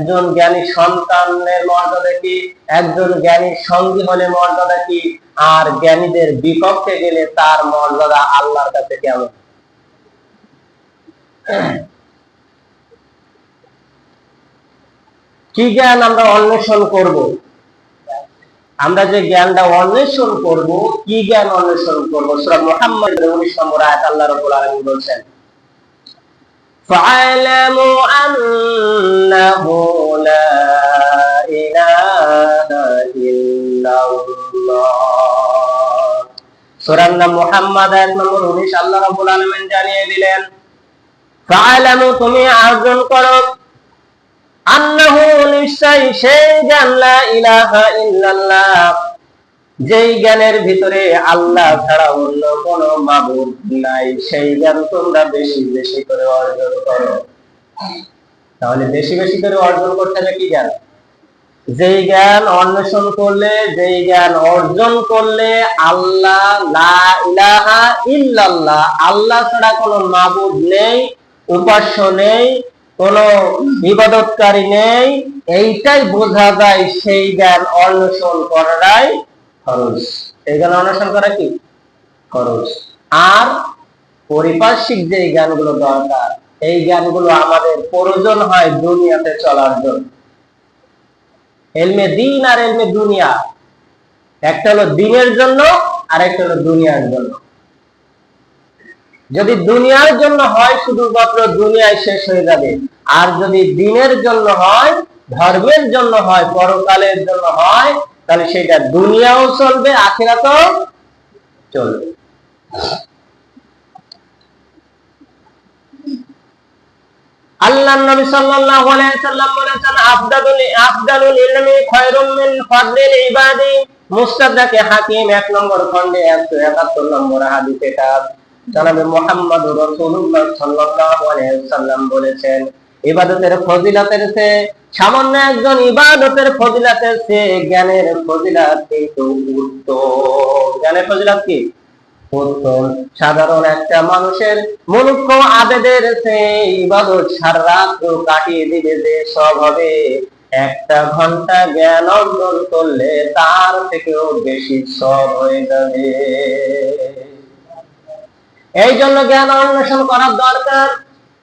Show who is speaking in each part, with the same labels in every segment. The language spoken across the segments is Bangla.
Speaker 1: একজন জ্ঞানী সন্তানের মর্যাদা কি? একজন জ্ঞানী সঙ্গী হলে মর্যাদা কি? আর জ্ঞানীদের বিপক্ষে গেলে তার মর্যাদা আল্লাহর কাছে কেমন? কি জ্ঞান আমরা অন্বেষণ করব? আমরা যে জ্ঞানটা অন্বেষণ করব, কি জ্ঞান অন্বেষণ করব? সূরা মোহাম্মদ 19 নম্বর আল্লাহ রাব্বুল আলামিন বলেন فاعلموا أنه لا إله إلا الله সূরার নাম মুহাম্মদ আয়াত নম্বর 19 আল্লাহ রাব্বুল আলামিন জানিয়ে দিলেন ফাআলামু তুমি অর্জন করো আন্নাহু নিশ্চয় সেই জ্ঞান লা ইলাহা ইল্লাল্লাহ যেই জ্ঞানের ভিতরে আল্লাহ ছাড়া অন্য কোন মাবুদ নাই, সেই জ্ঞান তোমরা বেশি বেশি করে অর্জন করো। তাহলে বেশি বেশি করে অর্জন করতে হবে কি জ্ঞান? যেই জ্ঞান অন্বেষণ করলে, যেই জ্ঞান অর্জন করলে আল্লাহ লা ইলাহা ইল্লাল্লাহ, আল্লাহ ছাড়া কোনো মাবুদ নেই, উপাস্য নেই, কোন ইবাদতকারী নেই। এইটাই বোঝা যায় সেই জ্ঞান অন্বেষণ করাটাই খরচ। এই জ্ঞান অন্বেষণ করা কি? খরচ। আর পরিপার্শ্বিক যে জ্ঞানগুলো দরকার, এই জ্ঞানগুলো আমাদের প্রয়োজন হয় দুনিয়াতে চলার জন্য। এলমে দিন আর এলমে দুনিয়া। একটা হলো দিনের জন্য, আর একটা হলো দুনিয়ার জন্য। যদি দুনিয়ার জন্য হয়, শুধুমাত্র দুনিয়ায় শেষ হয়ে যাবে। আর যদি দিনের জন্য হয়, ধর্মের জন্য হয়, পরকালের জন্য হয় তাহলে সেটা দুনিয়াও চলবে, আখিরাতও চলবে। আল্লাহ নবী সাল্লাল্লাহু আলাইহি সাল্লাম বলেছেন, আফদালুল আফদালুল ইলমি খায়রুম মিন ফাদলিল ইবাদি। মুস্তাদরাকে হাকিম এক নম্বর খণ্ডে 171 নম্বর হাদিস এটা জনাবে মুহাম্মদ রাসূলুল্লাহ সাল্লাল্লাহু আলাইহি সাল্লাম বলেছেন ইবাদতের ফজিলতের চেয়ে, সামান্য একজন ইবাদতের ফজিলতের চেয়ে জ্ঞানের ফজিলত কিন্তু উত্তম। জ্ঞানের ফজিলত কি? উত্তম। সাধারণ একটা মানুষের আবেদের চেয়ে ইবাদত সারা রাত কাটিয়ে দিবে যে সব হবে। একটা ঘণ্টা জ্ঞান অর্জন করলে তার থেকেও বেশি সব হয়ে যাবে। এই জন্য জ্ঞান অন্বেষণ করার দরকার।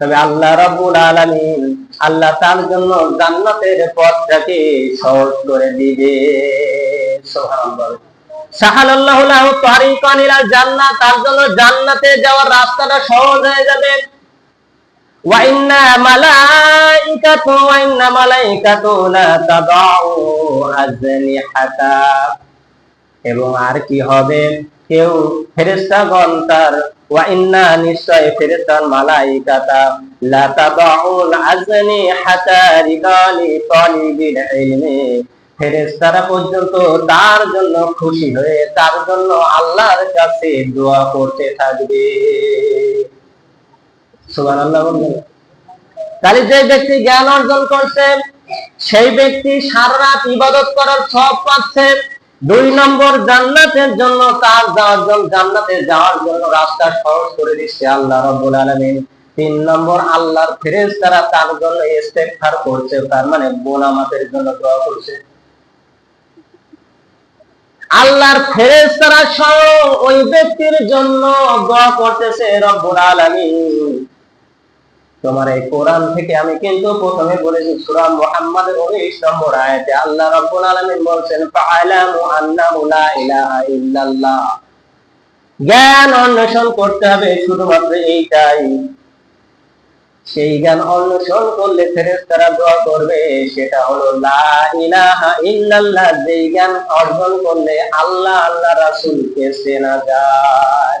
Speaker 1: তবে আল্লাহ রাব্বুল আলামিন আল্লাহ তার জন্য জান্নাতের পথটাকে সহজ করে দিবে। জান্নাত তার জন্য জান্নাতে যাওয়ার রাস্তাটা সহজ হয়ে যাবে। এবং আর কি হবে? কেউ ফেরেশতাগণ তার তার জন্য খুশি হয়ে তার জন্য আল্লাহর কাছে দোয়া করতে থাকবে। তাহলে যে ব্যক্তি জ্ঞান অর্জন করছে, সেই ব্যক্তি সারা রাত ইবাদত করার সব পাচ্ছে দুই নম্বর জান্নাতের জন্য তার যাওয়ার জন্য, জান্নাতে যাওয়ার জন্য রাস্তা সহজ করে দিচ্ছে আল্লাহ রাব্বুল আলামিন। তিন নম্বর, আল্লাহর ফেরেশতারা তার জন্য ইস্তেগফার করছে, তার মানে গোলামাতের জন্য দোয়া করছে। আল্লাহর ফেরেশতারা সহ ওই ব্যক্তির জন্য দোয়া করতেছে রব্বুল আলামিন। তোমার এই কোরআন থেকে আমি কিন্তু প্রথমে বলেছি, সূরা মুহাম্মাদের 19 নম্বর আয়াতে আল্লাহ রাব্বুল আলামিন বলছেন, ফাআলামু আন্নাহু লা ইলাহা ইল্লাল্লাহ। জ্ঞান অন্বেষণ করতে হবে শুধুমাত্র এইটাই। সেই জ্ঞান অন্বেষণ করলে ফেরেশতারা দোয়া করবে, সেটা হলো, লা ইলাহা ইল্লাল্লাহ। যেই জ্ঞান অর্জন করলে আল্লাহ আল্লাহ রাসূলকে চেনা যায়।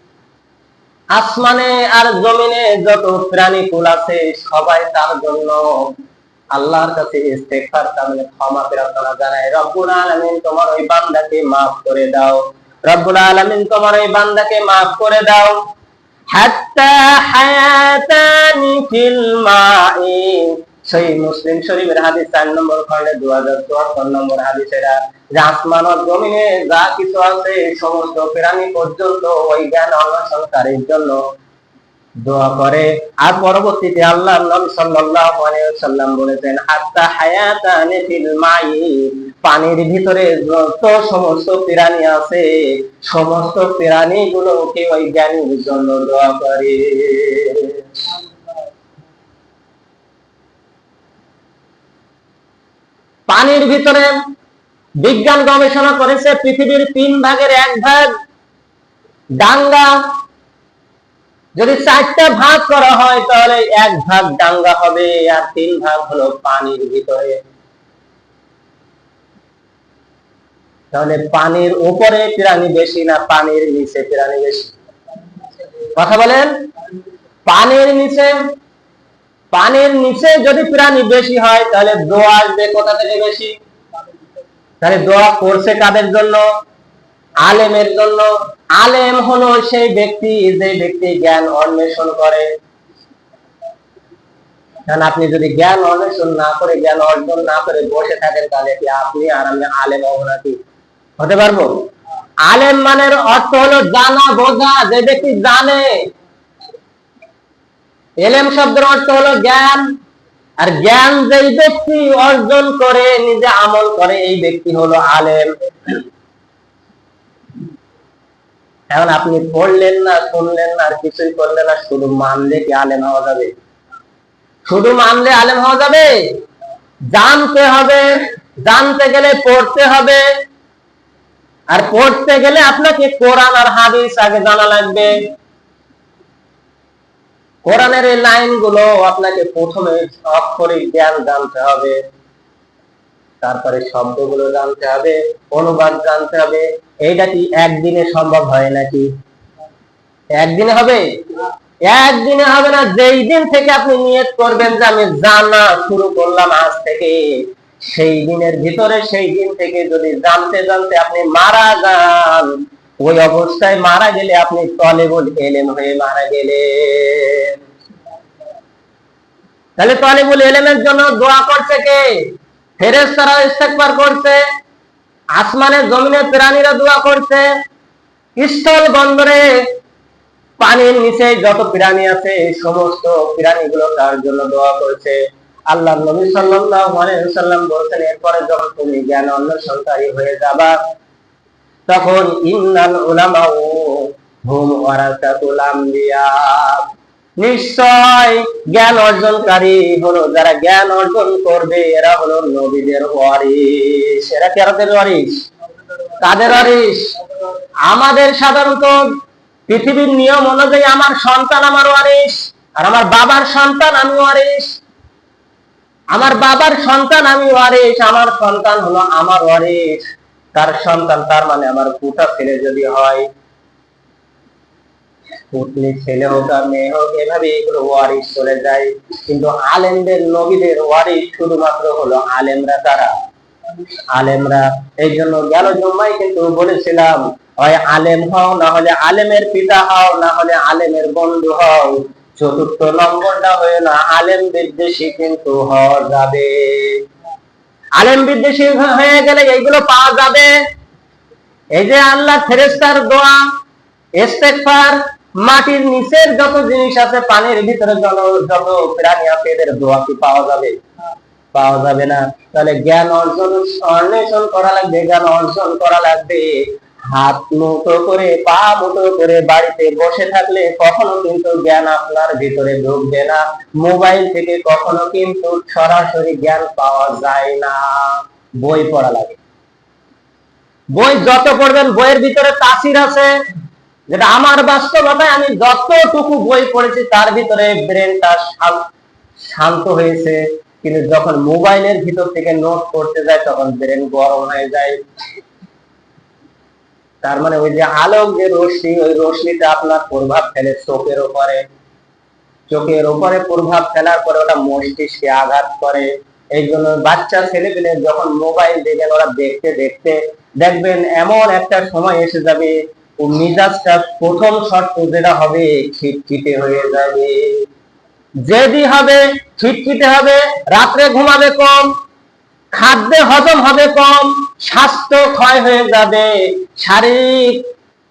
Speaker 1: আসমানে আর জমিনে যত প্রাণী কুল আছে, সবাই তার জন্য আল্লাহর কাছে ইস্তেগফার তাহলে ক্ষমা প্রার্থনা জানাই রব্বুল আলামিন, তোমার ওই বান্দাকে maaf করে দাও। রব্বুল আলামিন, তোমার ওই বান্দাকে maaf করে দাও। হাত্তা হায়াতানি ফিল মাই সেই মুসলিম শরীফের হাদিস চার নম্বর খন্ডে দু হাজার চুয়াত্তর নম্বর হাদিসেরা যে আসমান জমিনে যা কিছু আছে সমস্ত প্রাণী পর্যন্ত ওই জ্ঞান অন্বেষণকারীর জন্য দোয়া করে। আর পরবর্তীতে আল্লাহ নবী সাল্লাল্লাহু আলাইহি ওয়াসাল্লাম বলেছেন, হাত্তা হায়াতানি ফিল মাই পানির ভিতরে যত সমস্ত প্রাণী আছে, সমস্ত প্রাণী গুলোকে ওই জ্ঞানীর জন্য দোয়া করে। পানির ভিতরে বিজ্ঞান গবেষণা করেছে পৃথিবীর তিন ভাগের এক ভাগ। ডাঙ্গা, যদি চারটা ভাগ করা হয় তাহলে এক ভাগ ডাঙ্গা হবে আর তিন ভাগ হলো পানির ভিতরে। তাহলে পানির উপরে প্রাণী বেশি না পানির নিচে প্রাণী বেশি? কথা বলেন? পানির নিচে পানির নিচে যদি প্রাণী বেশি হয়, তাহলে দোয়া আসবে কোথা থেকে বেশি? তাহলে দোয়া করছে কাদের জন্য? আলেমের জন্য। আলেম হলো সেই ব্যক্তি যে ব্যক্তি জ্ঞান অন্বেষণ করে। কারণ আপনি যদি জ্ঞান অন্বেষণ না করে, জ্ঞান অর্জন না করে বসে থাকেন, তাহলে কি আপনি আর আমি আলেম হব নাকি? হতে পারব? আলেম মানের অর্থ হলো জানা, বোঝা, যে ব্যক্তি জানে। এলেম শব্দের অর্থ হলো জ্ঞান। আর জ্ঞান যেই ব্যক্তি অর্জন করে, নিজে আমল করে, এই ব্যক্তি হলো আলেম। এখন আপনি পড়লেন না, শুনলেন না, আর কিছুই করলেন না, শুধু মানলে কি আলেম হওয়া যাবে? শুধু মানলে আলেম হওয়া যাবে? জানতে হবে, জানতে গেলে পড়তে হবে। আর পড়তে গেলে আপনাকে কোরআন আর হাদিস আগে জানা লাগবে। কোরআনের এই লাইনগুলো আপনাকে প্রথমে অক্ষরিক জ্ঞান জানতে হবে। তারপরে শব্দগুলো জানতে হবে, অনুবাদ জানতে হবে। এইটা কি একদিনে সম্ভব হয় নাকি? একদিনে হবে? একদিনে হবে না, যেই দিন থেকে আপনি নিয়ত করবেন যে আমি জানা শুরু করলাম আজ থেকে, সেই দিনের ভিতরে, সেই দিন থেকে যদি জানতে জানতে আপনি মারা যান ওই অবস্থায় মারা গেলে আপনি তলেবুল এলেম হয়ে মারা গেলেন। তাহলে তলেবুল এলেমের জন্য দোয়া করছে কে? ফেরেশতারা ইস্তেগফার করছে। আসমানের জমিনে প্রাণীরা দোয়া করছে। স্থল বন্দরে পানির নিচে যত প্রাণী আছে এই সমস্ত প্রাণীগুলো তার জন্য দোয়া করছে। আল্লাহ নবী ওয়াসাল্লাম বলছেন, এরপরে যখন তুমি জ্ঞান অন্বেষণকারী হয়ে যাবা তখন ইন্নাল উলামা হুম ওয়ারাসাতুল আম্বিয়া। নিশ্চয় জ্ঞান অর্জনকারী হলো, যারা জ্ঞান অর্জন করবে, এরা হলো নবীদের ওয়ারিস এরা কাদের ওয়ারিস কাদের ওয়ারিস আমাদের সাধারণত পৃথিবীর নিয়ম অনুযায়ী আমার সন্তান আমার ওয়ারিস আর আমার বাবার সন্তান আমি ওয়ারিস আমার বাবার সন্তান আমি ওয়ারিস আমার সন্তান হলো আমার ওয়ারিস তার সন্তান, তার মানে আমার পুটা ছেলে যদি হয়, পুতলি ছেলে হোক আর মেয়ে হোক এভাবে এগুলো চলে যায়। কিন্তু আলেমদের, নবীদের শুধুমাত্র হলো আলেমরা তারা আলেমরা, এই জন্য গেল জম্মাই কিন্তু বলেছিলাম, হয় আলেম হও, না হলে আলেমের পিতা হও, না হলে আলেমের বন্ধু হও। চতুর্থ নম্বরটা হয়ে না আলেম বিদ্বেষী কিন্তু হওয়া যাবে। আলেম বিদ্বেষী হয়ে গেলে এইগুলো পাওয়া যাবে। এই যে আল্লাহ ফেরেস্তার দোয়া মাটির নিচের যত জিনিস আছে, পানির ভিতরে জল যত প্রাণী আছে, এদের দোয়া কি পাওয়া যাবে? পাওয়া যাবে না। তাহলে জ্ঞান অর্জন, অন্বেষণ করা লাগবে, জ্ঞান অর্জন করা লাগবে। হাত মুঠো করে, পা মুঠো করে বাড়িতে বসে থাকলে কখনো কিন্তু জ্ঞান আপনার ভিতরে ঢুকবে না। মোবাইল থেকে কখনো কিন্তু সরাসরি জ্ঞান পাওয়া যায় না। বই পড়া লাগে। বই যত পড়বেন, বইয়ের ভিতরে তাসির আছে। যেটা আমার বাস্তবতায় আমি যতটুকু বই পড়েছি, তার ভিতরে ব্রেনটা শান্ত হয়েছে। কিন্তু যখন মোবাইলের ভিতর থেকে নোট করতে যায়, তখন ব্রেন গরম হয়ে যায়। তার মানে ওই যে আলোক যে রশ্মি, ওই রশ্মিটা আপনার প্রভাব ফেলে চোখের উপরে চোখের উপরে প্রভাব ফেলার পরে ওটা মস্তিষ্কে আঘাত করে। এই জন্য বাচ্চা ছেলে পেলে যখন মোবাইল দেখেন, ওরা দেখতে দেখতে দেখবেন এমন একটা সময় এসে যাবে, ও মিজাজটা প্রথম শর্ত যেটা হবে, খিটখিটে হয়ে যাবে। যেদি হবে, খিটখিটে হবে, রাত্রে ঘুমাবে কম খাদ্যে হজম হবে কম, স্বাস্থ্য ক্ষয় হয়ে যাবে, শারীরিক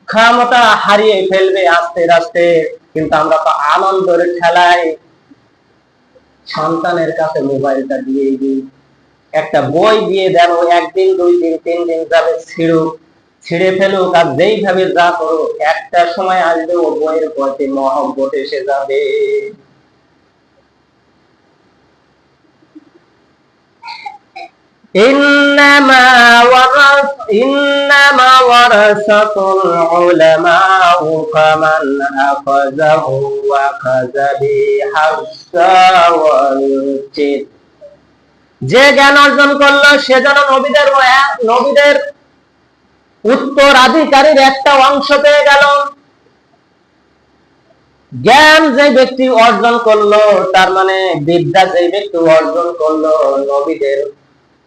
Speaker 1: ক্ষমতা হারিয়ে ফেলবে আস্তে আস্তে। কিন্তু আমরা তো আনন্দের খেলায় সন্তানের কাছে মোবাইলটা দিয়ে দিই। একটা বই দিয়ে দেন একদিন, দুই দিন, তিন দিন যাবে ছিড়ুক ছিঁড়ে ফেলুক আর যেইভাবে যা করো একটা সময় আসবে ও বইয়ের প্রতি মহব্বত এসে যাবে। إنما ورث إنما ورثة العلماء فمن أخذه وأخذ بحظ والجد যে জ্ঞান অর্জন করলো সে যেন নবীদের নবীদের উত্তরাধিকারীর একটা অংশ পেয়ে গেল জ্ঞান যে ব্যক্তি অর্জন করলো তার মানে বিদ্যা যে ব্যক্তি অর্জন করলো নবীদের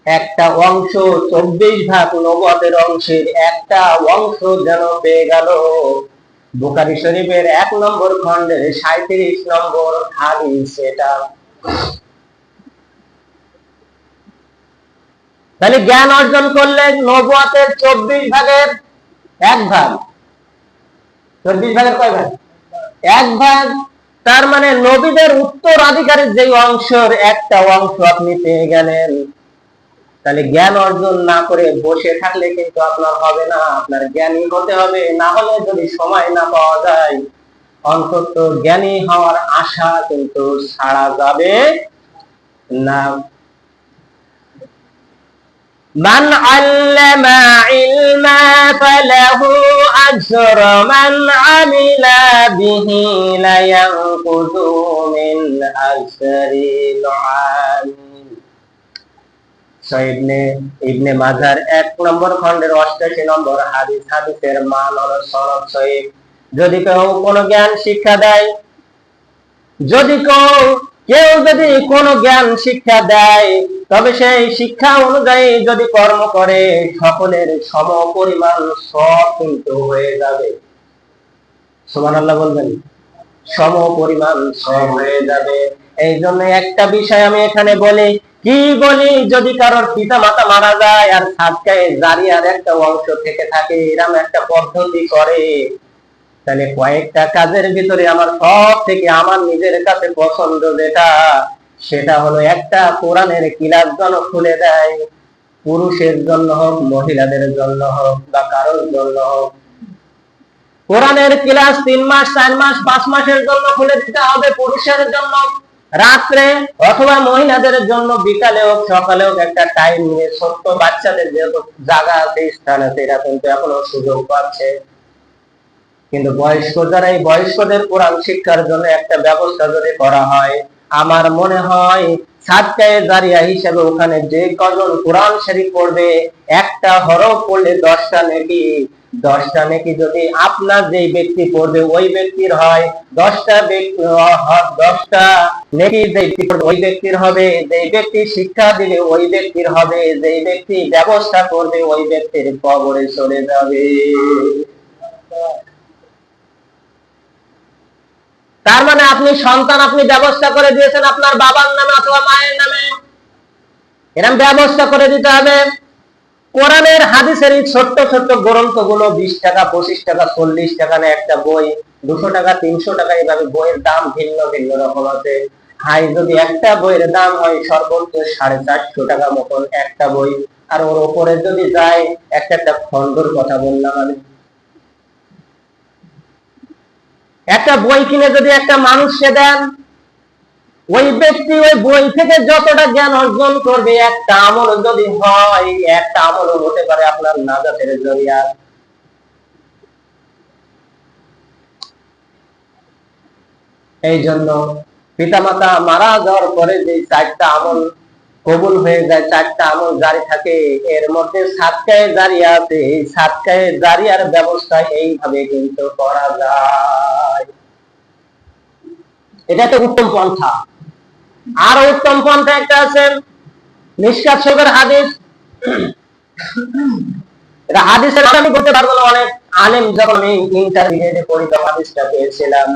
Speaker 1: একটা অংশ চব্বিশ ভাগ নবতের অংশের একটা অংশ যেন পেয়ে গেল। বুকারি শরীফের এক নম্বর খন্ডের সাঁত্রিশ নম্বর হাদিস সেটা। তাহলে জ্ঞান অর্জন করলে নবতের চব্বিশ ভাগের এক ভাগ। চব্বিশ ভাগের কয় ভাগ? এক ভাগ। তার মানে নবীদের উত্তরাধিকারের যে অংশের একটা অংশ আপনি পেয়ে গেলেন। তাহলে জ্ঞান অর্জন না করে বসে থাকলে কিন্তু আপনার হবে না আপনার জ্ঞানী হতে হবে না হলে যদি সময় না পাওয়া যায় অন্তত জ্ঞানী হওয়ার আশা কিন্তু ছাড়া যাবে না من علم علما فله أجر من عمل به لينقذ من أجر العالم যদি কেউ জ্ঞান শিক্ষা দেয়, যদি কেউ কেউ যদি জ্ঞান শিক্ষা দেয়, তবে সেই শিক্ষা অনুযায়ী যদি কর্ম করে, সকলের সম পরিমাণ সব কিন্তু হয়ে যাবে। আল্লাহ বলবেন। সম পরিমাণ সব হয়ে যাবে। এই জন্য একটা বিষয় আমি এখানে বলি কি বলি? যদি কারোর পিতা মাতা মারা যায় আর সাতকায় জারিয়ার একটা অংশ থেকে থাকে এরকম একটা পদ্ধতি করে, তাহলে কয়েকটা কাজের ভিতরে আমার সব থেকে আমার নিজের কাছে পছন্দ যেটা, সেটা হলো একটা কোরআনের কিলার জন্য খুলে দেয়, পুরুষের জন্য হোক, মহিলাদের জন্য হোক, বা কারোর জন্য হোক। কোরআনের ক্লাস তিন মাস, চার মাস, পাঁচ মাসের জন্য খুলে দিতে হবে পুরুষের জন্য। রাত্রে অথবা মহিলাদের জন্য বিকালে হোক সকালে হোক একটা টাইম নিয়ে ছোট্ট বাচ্চাদের যেহেতু জায়গা আছে স্থান আছে এরা কিন্তু এখনও সুযোগ পাচ্ছে। কিন্তু বয়স্ক যারা, এই বয়স্কদের কোরআন শিক্ষার জন্য একটা ব্যবস্থা যদি করা হয়, আমার মনে হয় সাতকায়ে জারিয়া হিসেবে ওখানে যে কজন কোরআন শরীফ পড়বে, একটা হরফ পড়লে দশটা দশটা যদি আপনার যে ব্যক্তি পড়বে ওই ব্যক্তির হয়, দশটা দশটা নেকি যে ওই ব্যক্তির হবে যে ব্যক্তি শিক্ষা ওই ব্যক্তির হবে যে ব্যক্তি ব্যবস্থা করবে ওই ব্যক্তির কবরে চলে যাবে। তার মানে আপনি সন্তান, আপনি ব্যবস্থা করে দিয়েছেন আপনার বাবার নামে অথবা মায়ের নামে। এরকম ব্যবস্থা করে দিতে হবে। কোরআনের হাদিসের এই ছোট্ট ছোট্ট গ্রন্থগুলো বিশ টাকা, পঁচিশ টাকা, চল্লিশ টাকা না একটা বই, দুশো টাকা, তিনশো টাকা এইভাবে বইয়ের দাম ভিন্ন ভিন্ন রকম আছে। হাই যদি একটা বইয়ের দাম হয় সর্বোচ্চ সাড়ে চারশো টাকা মতন একটা বই, আর ওর ওপরে যদি যায়, একটা একটা খন্ডর কথা বললাম আমি। একটা বই কিনে যদি একটা মানুষকে দেন, ওই ব্যক্তি ওই বই থেকে যতটা জ্ঞান অর্জন করবে, একটা আমল যদি হয়, একটা আমল হতে পারে আপনার নাজাতের জরিয়া। এই জন্য পিতামাতা মারা যাওয়ার পরে যে চারটা আমল কবুল হয়ে যায়, চারটা আমল জারি থাকে। এর মধ্যে সাতকায় জারিয়া আছে। এই সাতকায় জারিয়ার ব্যবস্থা এইভাবে কিন্তু করা যায়। এটা একটা উত্তম পন্থা। আর উত্তম পন্থা একটা আছে নিষ্কাত শোকের হাদিস। এটা হাদিসের আমি বলতে পারব না, অনেক আলেম যখন আমি ইন্টারমিডিয়েটে পড়ি হাদিসটা পেয়েছিলাম,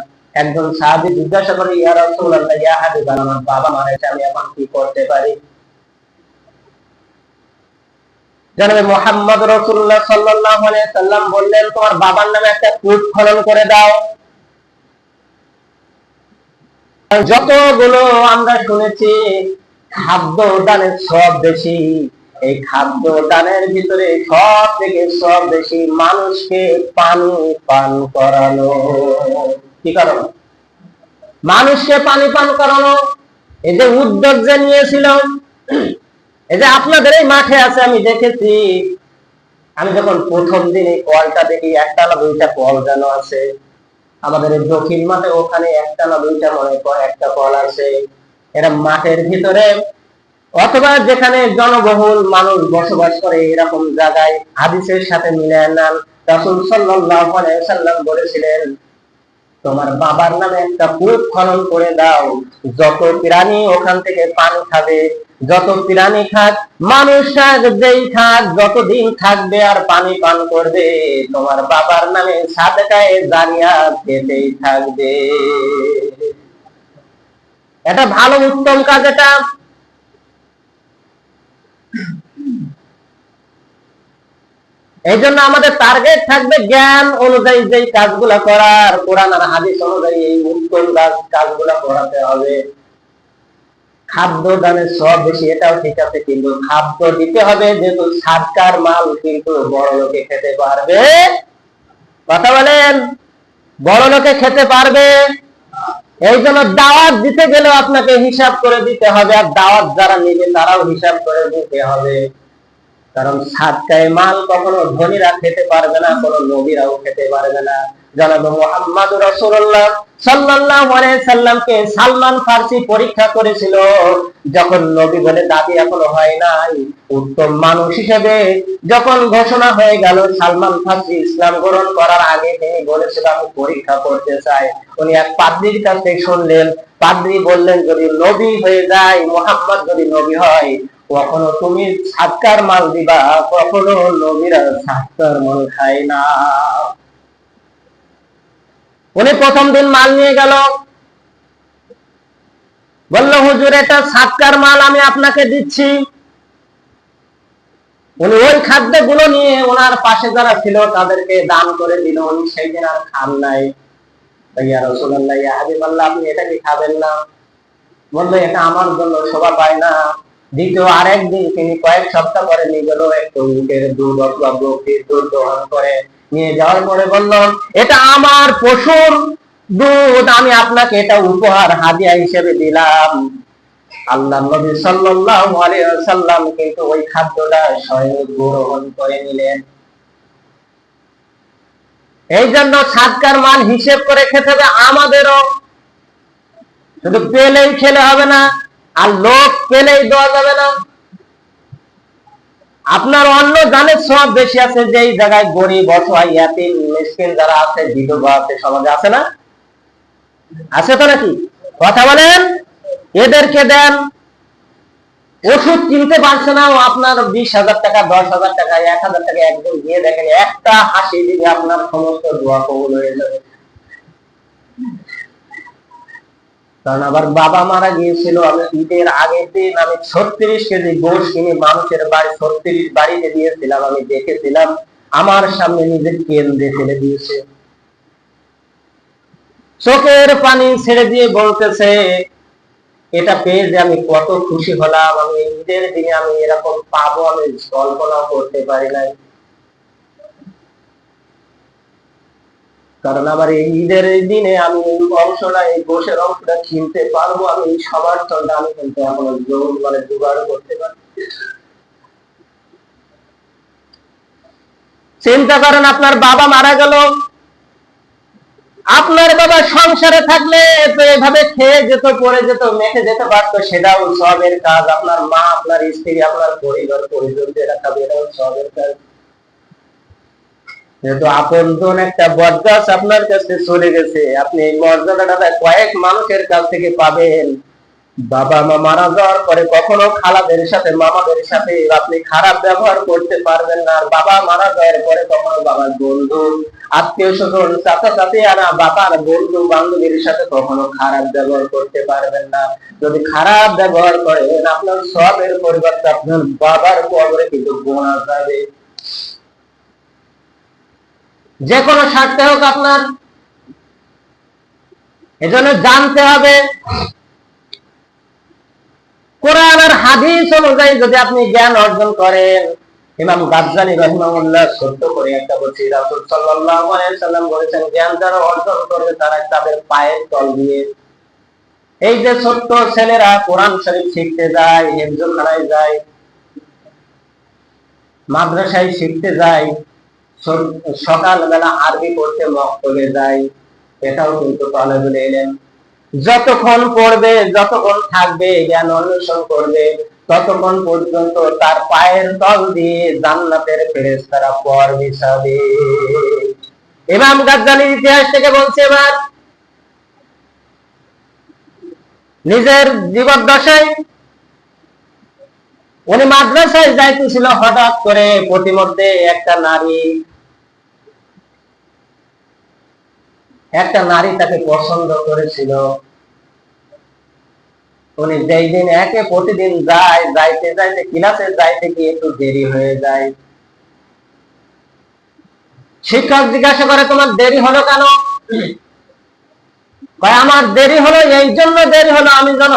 Speaker 1: একজন সাহাবী জিজ্ঞাসা করে, ইয়া রাসূলুল্লাহ, ইয়া হাবিব আমার বাবা মারা আমি এখন কি করতে পারি? জনাবে মোহাম্মদ রসুল্লাহ আলাইহি সাল্লাম বললেন, তোমার বাবার নামে একটা কূপ খনন করে দাও। যতগুলো আমরা শুনেছি, খাদ্য দানের সব বেশি। এই খাদ্য দানের ভিতরে সব থেকে সব বেশি মানুষকে পানি পান করানো। কি কারণ মানুষকে পানি পান করানো। এই যে উদ্যোগ যে নিয়েছিল এই যে আপনাদের এই মাঠে আছে, আমি দেখেছি। আমি যখন প্রথম দিন এই কলটা দেখি একটা না দুইটা কল যেন আছে। আমাদের এই দক্ষিণ মাঠে ওখানে একটা না দুইটা মনে হয়, একটা কল আছে। এরা মাঠের ভিতরে অথবা যেখানে জনবহুল মানুষ বসবাস করে, এরকম জায়গায় হাদিসের সাথে মিলে নেন রাসূল সাল্লাল্লাহু আলাইহি সাল্লাম বলেছিলেন, তোমার বাবার নামে একটা কূপ খনন করে দাও। যত প্রাণী ওখান থেকে পানি খাবে যত প্রাণী খাক, মানুষ খাক, যেই খাক, যতদিন থাকবে আর পানি পান করবে, তোমার বাবার নামে সাদকায় জারিয়া পেতেই থাকবে। এটা ভালো উত্তম কাজ এটা। এই জন্য আমাদের টার্গেট থাকবে জ্ঞান অনুযায়ী যেই কাজগুলা করার, কোরআন আর হাদিস অনুযায়ী এই উত্তম কাজ কাজগুলা করাতে হবে। খাদ্য দানের সব বেশি, এটাও ঠিক আছে, কিন্তু খাদ্য দিতে হবে, যেহেতু সাতকার মাল কিন্তু বড় লোকে খেতে পারবে। কথা বলেন? বড় লোকে খেতে পারবে। এই জন্য দাওয়াত দিতে গেলেও আপনাকে হিসাব করে দিতে হবে, আর দাওয়াত যারা নিবে তারাও হিসাব করে দিতে হবে। কারণ সাতটায় মাল কখনো ধনীরা খেতে পারবে না, কোনো নবীরাও খেতে পারবে না। পরীক্ষা করেছিল। যখন নবী বলে দাবি এখনও হয় নাই। উত্তম মানুষ হিসেবে যখন ঘোষণা হয়ে গেল, সালমান ফার্সি ইসলাম গ্রহণ করার আগে তিনি বলেছিল, আমি পরীক্ষা করতে চাই। উনি এক পাদ্রির কাছে শুনলেন। পাদ্রি বললেন, যদি নবী হয়ে যায়, মোহাম্মদ যদি নবী হয়, কখনো তুমি সাতকার মাল দিবা, কখনো নবীরা সাতকার মাল খায় না। উনি প্রথম দিন মাল নিয়ে গেল। বলল, হুজুর, এটা সাতকার মাল আমি আপনাকে দিচ্ছি। উনি ওই খাদ্যগুলো নিয়ে ওনার পাশে যারা ছিল তাদেরকে দান করে দিল। উনি সেই দিন আর খান নাই। আপনি এটা তিনি কয়েক সপ্তাহ পরে নিয়ে গেল একটু উটের দুধ অথবা দুধ দহন করে নিয়ে যাওয়ার পরে বলল, এটা আমার পশুর দুধ, আমি আপনাকে এটা উপহার হাদিয়া হিসেবে দিলাম। আল্লাহ নবী সাল্লাল্লাহু আলাইহি ওয়াসাল্লাম কিন্তু ওই খাদ্যটা স্বয়ং গ্রহণ করে নিলেন। এই জন্য সাতকার মান হিসেব করে খেতে হবে আমাদেরও। শুধু পেলেই খেলে হবে না, আর লোক পেলেই দেওয়া যাবে না। আপনার অন্য জানের সব বেশি আছে যেই জায়গায় গরিব, অসহায় যারা আছে, বিধবা আছে, সমাজে আছে না? আছে তো নাকি? কথা বলেন, এদেরকে দেন। ওষুধ কিনতে পারছে না আপনার বিশ হাজার টাকা, দশ হাজার টাকা, এক হাজার টাকা একজন দিয়ে দেখেন, একটা হাসি দিলে আপনার সমস্ত দোয়া কবুল হয়ে যাবে। কারণ আবার বাবা মারা গিয়েছিল, আমি ঈদের আগের দিন আমি ছত্রিশ কেজি গোশ কিনে মানুষের বাড়ি, ছত্রিশ বাড়িতে দিয়েছিলাম, আমি দেখেছিলাম। আমার সামনে নিজের কেন্দ্রে ফেলে দিয়েছে। চোখের পানি ছেড়ে দিয়ে বলতেছে, এটা পেয়ে যে আমি কত খুশি হলাম, আমি ঈদের দিনে আমি এরকম পাবো, আমি কল্পনাও করতে পারি নাই। কারণ আমার এই ঈদের এই দিনে আমি এই অংশটা এই গোষের অংশটা কিনতে পারব, আমি এই সমর্থনটা আমি কিন্তু এখনও জোর মানে জোগাড় করতে পারি চিন্তা করেন, আপনার বাবা মারা গেল। আপনার বাবা সংসারে থাকলে তো এভাবে খেয়ে যেত, পড়ে যেত, মেখে যেতে পারতো সেটাও সবের কাজ। আপনার মা, আপনার স্ত্রী, আপনার পরিবার পরিজন যেটা খাবে এটাও সবের কাজ। যেহেতু আপনজন একটা বদগাছ আপনার কাছে চলে গেছে, আপনি এই মর্যাদাটা কয়েক মানুষের কাছ থেকে পাবেন। বাবা মা মারা যাওয়ার পরে কখনো খালাদের সাথে, মামাদের সাথে আপনি খারাপ ব্যবহার করতে পারবেন না। বাবা মারা যাওয়ার পরে কখনো বাবার বন্ধু, আত্মীয় স্বজন চাচা চাচি আর বাবার বন্ধু বান্ধবীর সাথে কখনো খারাপ ব্যবহার করতে পারবেন না। যদি খারাপ ব্যবহার করেন, আপনার সবের পরিবর্তে আপনার বাবার কবরে কিন্তু গোনা যাবে। যে কোনো স্বার্থে হোক আপনার। এজন্য জানতে হবে কোরআন আর হাদিস অনুযায়ী যদি আপনি জ্ঞান অর্জন করেন, ইমাম গাজ্জালি রহিমাহুল্লাহ সত্য করে একটা বলছি রাসূল সাল্লাল্লাহু আলাইহি সাল্লাম বলেছেন, জ্ঞান যারা অর্জন করবে তারা তাদের পায়ের তল দিয়ে এই যে ছোট্ট ছেলেরা কোরআন শরীফ শিখতে যায় হেফজখানায় যায়, মাদ্রাসায় শিখতে যায় সকালবেলা আরবি পড়তে মক্তবে যায়, এটাও কিন্তু তলেবুল এলেন। যতক্ষণ পড়বে, যতক্ষণ থাকবে, জ্ঞান অন্বেষণ করবে, ততক্ষণ পর্যন্ত তার পায়ের তল দিয়ে জান্নাতের ফেরেশতারা পর বিছাবে ইমাম গাজ্জালির ইতিহাস থেকে বলছে এবার। নিজের জীবদ্দশায় উনি মাদ্রাসায় যাইতেছিল হঠাৎ করে প্রতিমধ্যে একটা নারী একটা নারী তাকে পছন্দ করেছিল। উনি যেই দিন একে প্রতিদিন যায়, যাইতে যাইতে ক্লাসে যাইতে গিয়ে একটু দেরি হয়ে যায়। শিক্ষক জিজ্ঞাসা করে, তোমার দেরি হলো কেন? আমার দেরি হলো, এই জন্য দেরি হলো। আমি যেন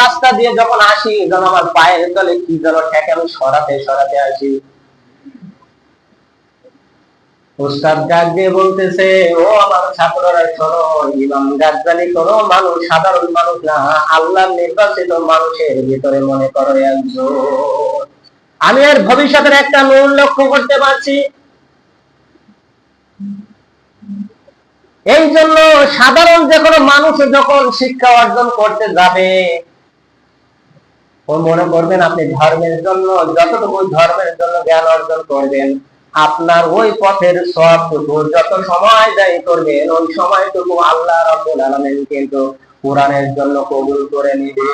Speaker 1: রাস্তা দিয়ে যখন আসি, যেন আমার পায়ের তলে কি যেন ঠেকে আমি সরাতে সরাতে আসি। উস্তাদ বলতেছে, ও আমার ছাত্ররা, শোনো, ইমাম গাজ্জালি কোনো মানুষ, সাধারণ মানুষ না। আল্লাহ নির্বাচিত মানুষের ভিতরে মনে করো একজন। আমি আর ভবিষ্যতের একটা নূর লক্ষ্য করতে পারছি। এই জন্য সাধারণ যে কোনো মানুষ যখন শিক্ষা অর্জন করতে যাবে ও মনে করবেন আপনি ধর্মের জন্য, যতটুকু ধর্মের জন্য জ্ঞান অর্জন করবেন, আপনার ওই পথের সবটুকু, যত সময় ব্যয় করবেন, ওই সময়টুকু আল্লাহ রাব্বুল আলামিন কিন্তু কোরআনের জন্য কবুল করে নিবে।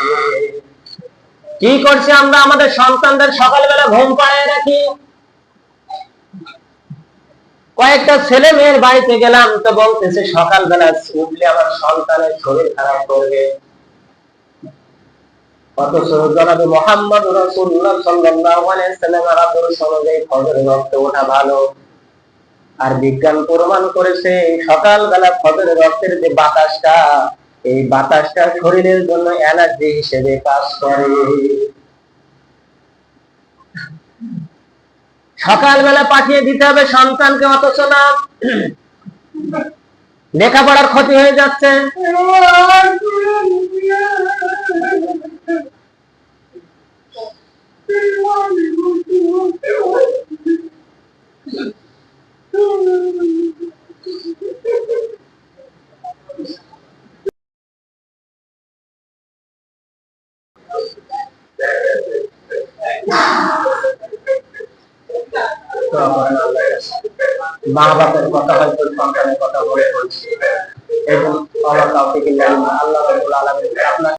Speaker 1: কি করছে আমরা? আমাদের সন্তানদের সকালবেলা ঘুম পাড়ায় রাখি। কয়েকটা ছেলে মেয়ের বাড়িতে গেলাম, তো বলতেছে, সকালবেলা উঠলে আমার সন্তানের শরীর খারাপ করবে। রক্তে ওঠা ভালো। আর বিজ্ঞান প্রমাণ করেছে, সকালবেলা ফজরের রক্তের যে বাতাসটা, এই বাতাসটা শরীরের জন্য এনার্জি হিসেবে কাজ করে। সকালবেলা পাঠিয়ে দিতে হবে সন্তানকে অথচ না। লেখাপড়ার ক্ষতি হয়ে যাচ্ছে। মা বাপের কথা হয়তো সন্তানের কথা বলে বলছি এবং আল্লাহ আল্লাহ আলমিন আপনার